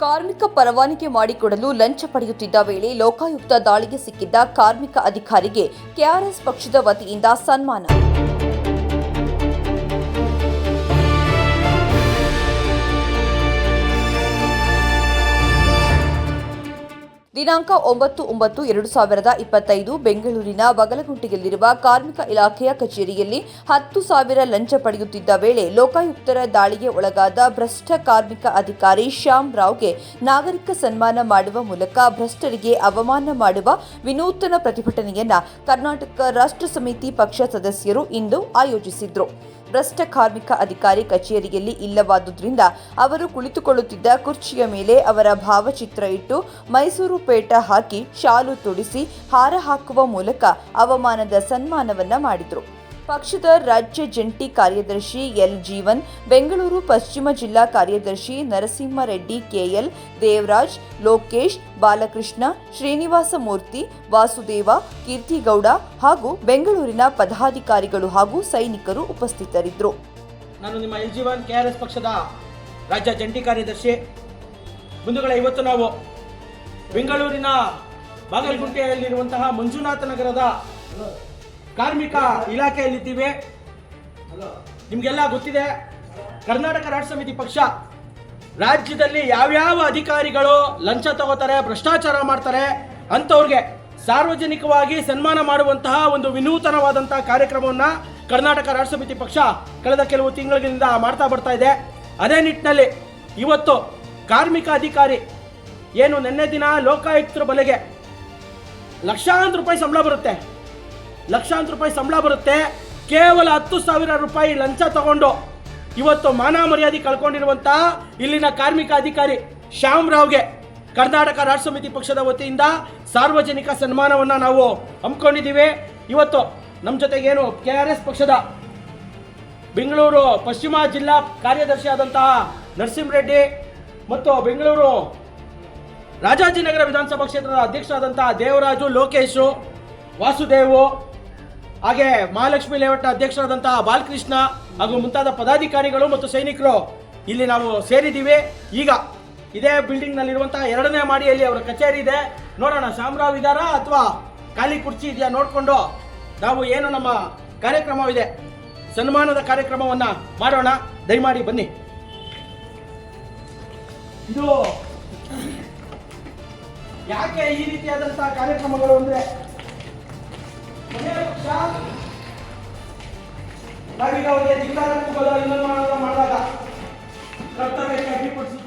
ಕಾರ್ಮಿಕ ಪರವಾನಿಗೆ ಮಾಡಿಕೊಡಲು ಲಂಚ ಪಡೆಯುತ್ತಿದ್ದ ವೇಳೆ ಲೋಕಾಯುಕ್ತ ದಾಳಿಗೆ ಸಿಕ್ಕಿದ್ದ ಕಾರ್ಮಿಕ ಅಧಿಕಾರಿಗೆ ಕೆಆರ್ಎಸ್ ಪಕ್ಷದ ವತಿಯಿಂದ ಸನ್ಮಾನ ದಿನಾಂಕ ಒಂಬತ್ತು ಒಂಬತ್ತು ಎರಡು ಸಾವಿರದ ಇಪ್ಪತ್ತೈದು ಬೆಂಗಳೂರಿನ ಬಗಲಗುಂಟೆಯಲ್ಲಿರುವ ಕಾರ್ಮಿಕ ಇಲಾಖೆಯ ಕಚೇರಿಯಲ್ಲಿ ಹತ್ತು ಸಾವಿರ ಲಂಚ ಪಡೆಯುತ್ತಿದ್ದ ವೇಳೆ ಲೋಕಾಯುಕ್ತರ ದಾಳಿಗೆ ಒಳಗಾದ ಭ್ರಷ್ಟ ಕಾರ್ಮಿಕ ಅಧಿಕಾರಿ ಶ್ಯಾಮ್ ರಾವ್ಗೆ ನಾಗರಿಕ ಸನ್ಮಾನ ಮಾಡುವ ಮೂಲಕ ಭ್ರಷ್ಟರಿಗೆ ಅವಮಾನ ಮಾಡುವ ವಿನೂತನ ಪ್ರತಿಭಟನೆಯನ್ನ ಕರ್ನಾಟಕ ರಾಷ್ಟ್ರ ಸಮಿತಿ ಪಕ್ಷ ಸದಸ್ಯರು ಇಂದು ಆಯೋಜಿಸಿದ್ರು. ಭ್ರಷ್ಟ ಕಾರ್ಮಿಕ ಅಧಿಕಾರಿ ಕಚೇರಿಯಲ್ಲಿ ಇಲ್ಲವಾದುದರಿಂದ ಅವರು ಕುಳಿತುಕೊಳ್ಳುತ್ತಿದ್ದ ಕುರ್ಚಿಯ ಮೇಲೆ ಅವರ ಭಾವಚಿತ್ರ ಇಟ್ಟು ಮೈಸೂರು ಪೇಟ ಹಾಕಿ ಶಾಲು ತೊಡಿಸಿ ಹಾರ ಹಾಕುವ ಮೂಲಕ ಅವಮಾನದ ಸನ್ಮಾನವನ್ನ ಮಾಡಿದರು. ಪಕ್ಷದ ರಾಜ್ಯ ಜಂಟಿ ಕಾರ್ಯದರ್ಶಿ ಎಲ್ ಜೀವನ್, ಬೆಂಗಳೂರು ಪಶ್ಚಿಮ ಜಿಲ್ಲಾ ಕಾರ್ಯದರ್ಶಿ ನರಸಿಂಹರೆಡ್ಡಿ ಕೆಎಲ್, ದೇವರಾಜ್, ಲೋಕೇಶ್, ಬಾಲಕೃಷ್ಣ, ಶ್ರೀನಿವಾಸ ಮೂರ್ತಿ, ವಾಸುದೇವ, ಕೀರ್ತಿಗೌಡ ಹಾಗೂ ಬೆಂಗಳೂರಿನ ಪದಾಧಿಕಾರಿಗಳು ಹಾಗೂ ಸೈನಿಕರು ಉಪಸ್ಥಿತರಿದ್ದರು. ನಾನು ನಿಮ್ಮ ಎಲ್ ಜೀವನ್ ಕೆಆರ್ಎಸ್ ಪಕ್ಷದ ರಾಜ್ಯ ಜಂಟಿ ಕಾರ್ಯದರ್ಶಿ. ಬಂಧುಗಳ, ಇವತ್ತು ನಾವು ಬೆಂಗಳೂರಿನ ಬಾಗಲಗುಂಟೆಯಲ್ಲಿರುವಂತಹ ಮಂಜುನಾಥ ನಗರದ ಕಾರ್ಮಿಕ ಇಲಾಖೆಯಲ್ಲಿದ್ದೀವಿ ನಿಮಗೆಲ್ಲ ಗೊತ್ತಿದೆ ಕರ್ನಾಟಕ ರಾಜ್ಯ ಸಮಿತಿ ಪಕ್ಷ ರಾಜ್ಯದಲ್ಲಿ ಯಾವ್ಯಾವ ಅಧಿಕಾರಿಗಳು ಲಂಚ ತಗೋತಾರೆ ಭ್ರಷ್ಟಾಚಾರ ಮಾಡ್ತಾರೆ ಅಂಥವ್ರಿಗೆ ಸಾರ್ವಜನಿಕವಾಗಿ ಸನ್ಮಾನ ಮಾಡುವಂತಹ ಒಂದು ವಿನೂತನವಾದಂತಹ ಕಾರ್ಯಕ್ರಮವನ್ನು ಕರ್ನಾಟಕ ರಾಜ್ಯ ಸಮಿತಿ ಪಕ್ಷ ಕಳೆದ ಕೆಲವು ತಿಂಗಳಿಂದ ಮಾಡ್ತಾ ಬರ್ತಾ ಇದೆ. ಅದೇ ನಿಟ್ಟಿನಲ್ಲಿ ಇವತ್ತು ಕಾರ್ಮಿಕ ಅಧಿಕಾರಿ ಏನು ನಿನ್ನೆ ದಿನ ಲೋಕಾಯುಕ್ತರ ಬಲೆಗೆ ಲಕ್ಷಾಂತರ ರೂಪಾಯಿ ಸಂಬಳ ಬರುತ್ತೆ. ಲಕ್ಷಾಂತರ ರೂಪಾಯಿ ಸಂಬಳ ಬರುತ್ತೆ. ಕೇವಲ ಹತ್ತು ಸಾವಿರ ರೂಪಾಯಿ ಲಂಚ ತಗೊಂಡು ಇವತ್ತು ಮಾನ ಮರ್ಯಾದೆ ಕಳ್ಕೊಂಡಿರುವಂತ ಇಲ್ಲಿನ ಕಾರ್ಮಿಕ ಅಧಿಕಾರಿ ಶ್ಯಾಮ್ ರಾವ್ಗೆ ಕರ್ನಾಟಕ ರಾಷ್ಟ್ರ ಸಮಿತಿ ಪಕ್ಷದ ವತಿಯಿಂದ ಸಾರ್ವಜನಿಕ ಸನ್ಮಾನವನ್ನು ನಾವು ಹಮ್ಮಿಕೊಂಡಿದ್ದೀವಿ. ಇವತ್ತು ನಮ್ಮ ಜೊತೆಗೇನು ಕೆ ಆರ್ ಎಸ್ ಪಕ್ಷದ ಬೆಂಗಳೂರು ಪಶ್ಚಿಮ ಜಿಲ್ಲಾ ಕಾರ್ಯದರ್ಶಿ ಆದಂತಹ ನರಸಿಂಹರೆಡ್ಡಿ ಮತ್ತು ಬೆಂಗಳೂರು ರಾಜಾಜಿನಗರ ವಿಧಾನಸಭಾ ಕ್ಷೇತ್ರದ ಅಧ್ಯಕ್ಷರಾದಂತಹ ದೇವರಾಜು ಲೋಕೇಶು ವಾಸುದೇವು ಹಾಗೆ ಮಹಾಲಕ್ಷ್ಮಿ ಲೇಔಟ್ನ ಅಧ್ಯಕ್ಷರಾದಂತಹ ಬಾಲಕೃಷ್ಣ ಹಾಗೂ ಮುಂತಾದ ಪದಾಧಿಕಾರಿಗಳು ಮತ್ತು ಸೈನಿಕರು ಇಲ್ಲಿ ನಾವು ಸೇರಿದ್ದೀವಿ. ಈಗ ಇದೇ ಬಿಲ್ಡಿಂಗ್ನಲ್ಲಿರುವಂತಹ ಎರಡನೇ ಮಾಡಿಯಲ್ಲಿ ಅವರ ಕಚೇರಿ ಇದೆ. ನೋಡೋಣ ಶಾಮರಾವ್ ಇದ್ದಾರಾ ಅಥವಾ ಖಾಲಿ ಕುರ್ಚಿ ಇದೆಯಾ ನೋಡಿಕೊಂಡು ನಾವು ಏನು ನಮ್ಮ ಕಾರ್ಯಕ್ರಮವಿದೆ. ಸನ್ಮಾನದ ಕಾರ್ಯಕ್ರಮವನ್ನ ಮಾಡೋಣ. ದಯಮಾಡಿ ಬನ್ನಿ. ಇದು ಯಾಕೆ ಈ ರೀತಿಯಾದಂತಹ ಕಾರ್ಯಕ್ರಮಗಳು ಅಂದ್ರೆ ನಾವೀಗ ಅವರಿಗೆ ಕೂಗಲು ಇನ್ನೊಂದು ಮಾಡೋದು ಮಾಡಿದಾಗ ಕರ್ತವ್ಯಕ್ಕೆ ಅಡ್ಡಿಪಡಿಸಿ